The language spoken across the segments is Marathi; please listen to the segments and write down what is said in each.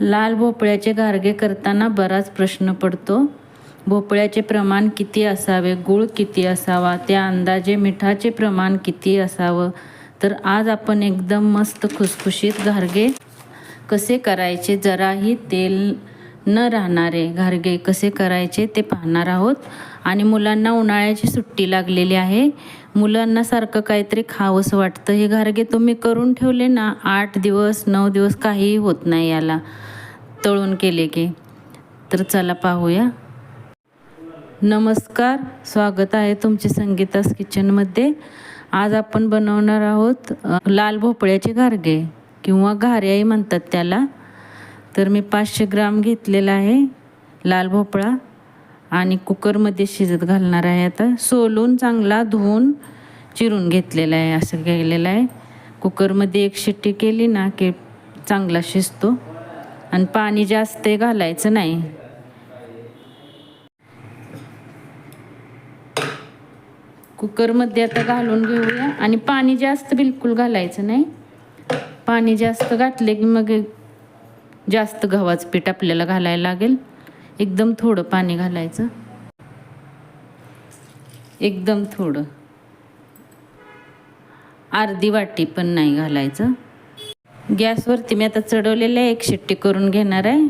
लाल भोपळ्याचे गारगे करताना बराच प्रश्न पडतो. भोपळ्याचे प्रमाण किती असावे? गूळ किती असावा? त्या अंदाजे मिठाचे प्रमाण किती असावं? तर आज आपण एकदम मस्त खुसखुशीत घारगे कसे करायचे? जराही तेल न राहणारे घारगे कसे करायचे ते पाहणार आहोत. आणि मुलांना उन्हाळ्याची सुट्टी लागलेली आहे. मुलांना सारखं काहीतरी खावंसं वाटतं. हे घारगे तुम्ही करून ठेवले ना आठ दिवस नऊ दिवस काहीही होत नाही याला. तळून केले की. तर चला पाहूया. नमस्कार. स्वागत आहे तुमचे संगीतास किचनमध्ये. आज आपण बनवणार आहोत लाल भोपळ्याचे घारगे किंवा घाऱ्याही म्हणतात त्याला. तर मी पाचशे ग्राम घेतलेला आहे लाल भोपळा. आणि कुकरमध्ये शिजत घालणार आहे आता. सोलून चांगला धुवून चिरून घेतलेला आहे असं केलेलं आहे. कुकरमध्ये एक शिट्टी केली ना की चांगला शिजतो. आणि पाणी जास्त घालायचं नाही. कुकरमध्ये आता घालून घेऊया. आणि पाणी जास्त बिलकुल घालायचं नाही. पाणी जास्त घातले की मग जास्त गव्हाचं पीठ आपल्याला घालायला लागेल. एकदम थोडं पाणी घालायचं. एकदम थोडं. अर्धी वाटी पण नाही घालायचं. गॅसवरती मी आता चढवलेलं आहे एक शिट्टी करून घेणार आहे.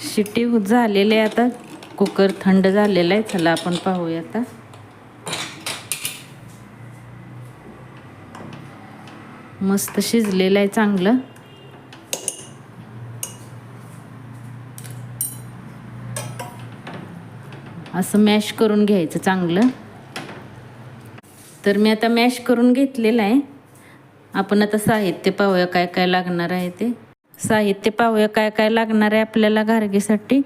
शिट्टी हो- झालेली आहे आता. कुकर थंड झालेला आहे. चला आपण पाहूया आता. मस्त शिजलेलं आहे चांगलं. असं मॅश करून घ्यायचं चांगलं. तर मी आता मॅश करून घेतलेलं आहे. आपण आता साहित्य पाहूया काय काय लागणार आहे ते. साहित्य पाहूया काय काय लागणार आहे आपल्याला गारगेसाठी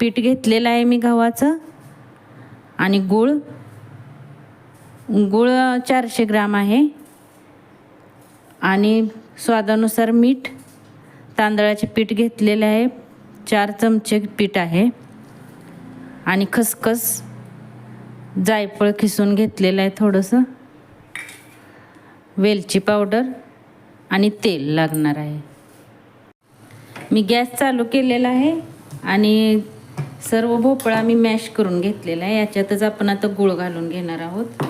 पीठ घेतलेलं आहे मी गव्हाचं. आणि गूळ. गूळ चारशे ग्राम आहे. आणि स्वादानुसार मीठ. तांदळाचे पीठ घेतलेले आहे. चार चमचे पीठ आहे. आणि खसखस जायफळ खिसून घेतलेलं आहे थोडंसं. वेलची पावडर आणि तेल लागणार आहे. मी गॅस चालू केलेला आहे आणि सर्व भोपळा मी मॅश करून घेतलेला आहे. याच्यातच आपण आता गूळ घालून घेणार आहोत.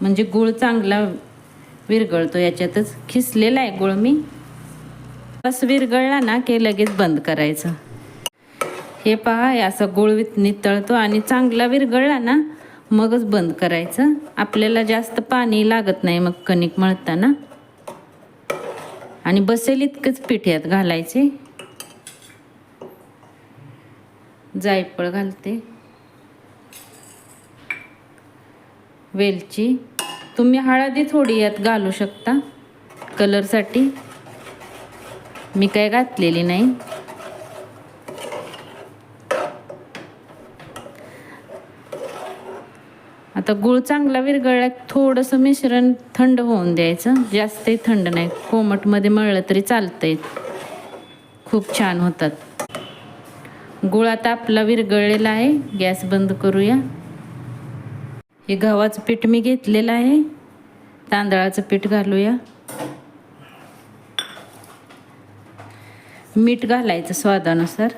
म्हणजे गूळ चांगला विरघळतो याच्यातच. खिसलेला आहे गूळ मी. बस विरगळला ना की लगेच बंद करायचं. हे पहा असं गुळवीत नितळतो आणि चांगला विरगळला ना मगच बंद करायचं. आपल्याला जास्त पाणी लागत नाही मग कणिक मळताना. आणि बसेल इतकंच पीठ घालायचे. जायफळ घालते. वेलची. तुम्ही हळदी थोडी यात घालू शकता. कलरसाठी. मी काय घातलेली नाही. आता गूळ चांगला विरघळला थोडंसं मिश्रण थंड होऊन द्यायचं. जास्तही थंड नाही. कोमटमध्ये मळलं तरी चालतंय. खूप छान होतात. गुळ आता आपला विरघळलेला आहे. गॅस बंद करूया. हे गव्हाचं पीठ मी घेतलेलं आहे. तांदळाचं पीठ घालूया. मीठ घालायचं स्वादानुसार.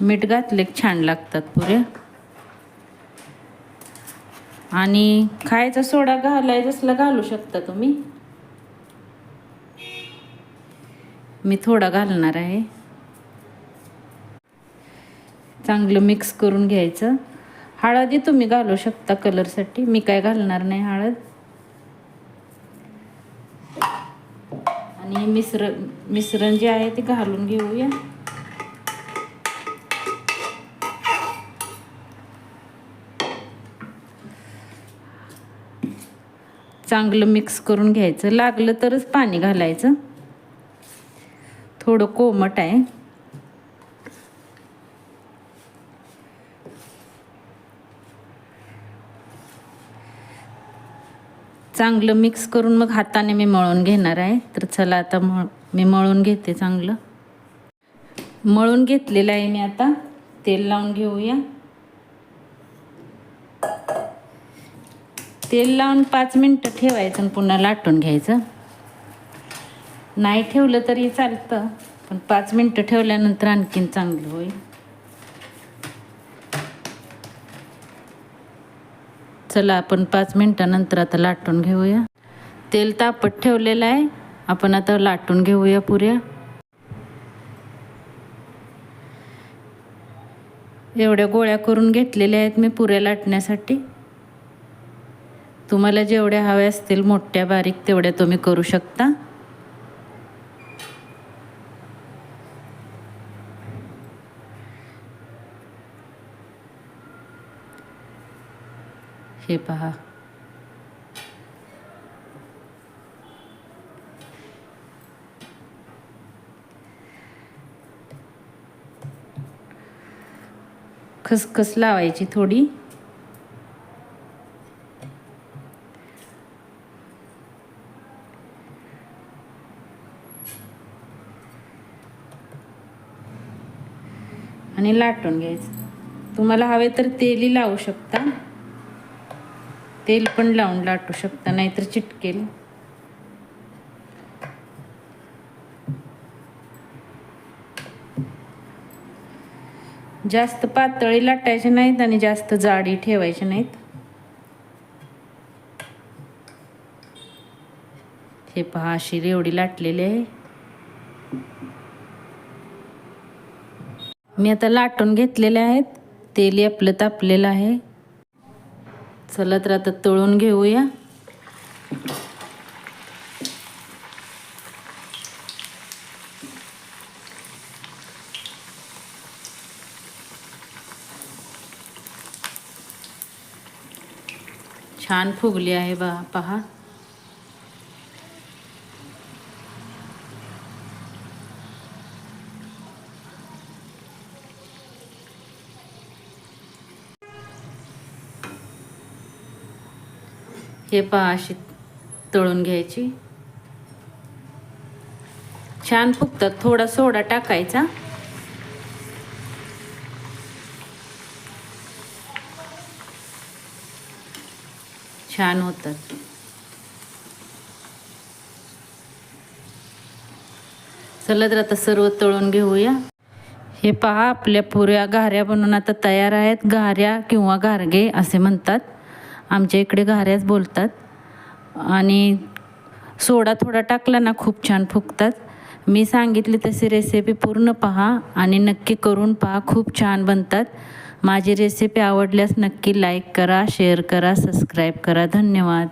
मीठ घातले छान लागतात पुऱ्या आणि खायचा सोडा घालायचा असला घालू शकता तुम्ही. मी थोडा घालणार आहे. चांगलं मिक्स करून घ्यायचं. हळदी तुम्ही घालू शकता कलरसाठी मी काय घालणार नाही हळद. आणि मिश्र मिश्रण जे आहे ते घालून घेऊया. चांगलं मिक्स करून घ्यायचं. लागलं तरच पाणी घालायचं. थोडं कोमट आहे. चांगलं मिक्स करून मग हाताने मी मळून घेणार आहे. तर चला आता मळ मी मळून घेते चांगलं. मळून घेतलेलं आहे मी आता. तेल लावून घेऊया. तेल लावून पाच मिनटं ठेवायचं आणि पुन्हा लाटून घ्यायचं. नाही ठेवलं तरी चालतं पण पाच मिनटं ठेवल्यानंतर आणखीन चांगलं होईल. चला आपण पाच मिनटानंतर आता लाटून घेऊया. तेल तापत ठेवलेलं आहे. आपण आता लाटून घेऊया पुऱ्या. एवढ्या गोळ्या करून घेतलेल्या आहेत मी पुऱ्या लाटण्यासाठी. तुम्हाला जेवढ्या हव्या असतील मोठ्या बारीक तेवढ्या तुम्ही करू शकता हे पहा खसखस लावायची थोडी। आणि लाटून घ्यायचं. तुम्हाला हवे तर तेलही लावू शकता. तेल पण लावून लाटू शकता नाहीतर चिटकेल. जास्त पातळी लाटायचे नाहीत आणि जास्त जाडी ठेवायचे नाहीत. हे पहा अशी रेवडी लाटलेली आहे. मी आता लाटून घेतलेले आहेत. तेल आपलं तापलेलं आहे. चला तर आता तळून घेऊया. छान फुगली आहे बा पहा. हे पहा अशी तळून घ्यायची. छान फुगतात. थोडा सोडा टाकायचा. छान होतात. चला तर आता सर्व तळून घेऊया. हे पहा आपल्या पुऱ्या घाऱ्या बनवून आता तयार आहेत. घाऱ्या किंवा घारगे असे म्हणतात. आमच्या इकडे घाऱ्याच बोलतात. आणि सोडा थोडा टाकला ना खूप छान फुगतात. मी सांगितली तशी रेसिपी पूर्ण पहा आणि नक्की करून पहा खूप छान बनतात. माझी रेसिपी आवडल्यास नक्की लाईक करा शेअर करा सबस्क्राईब करा. धन्यवाद.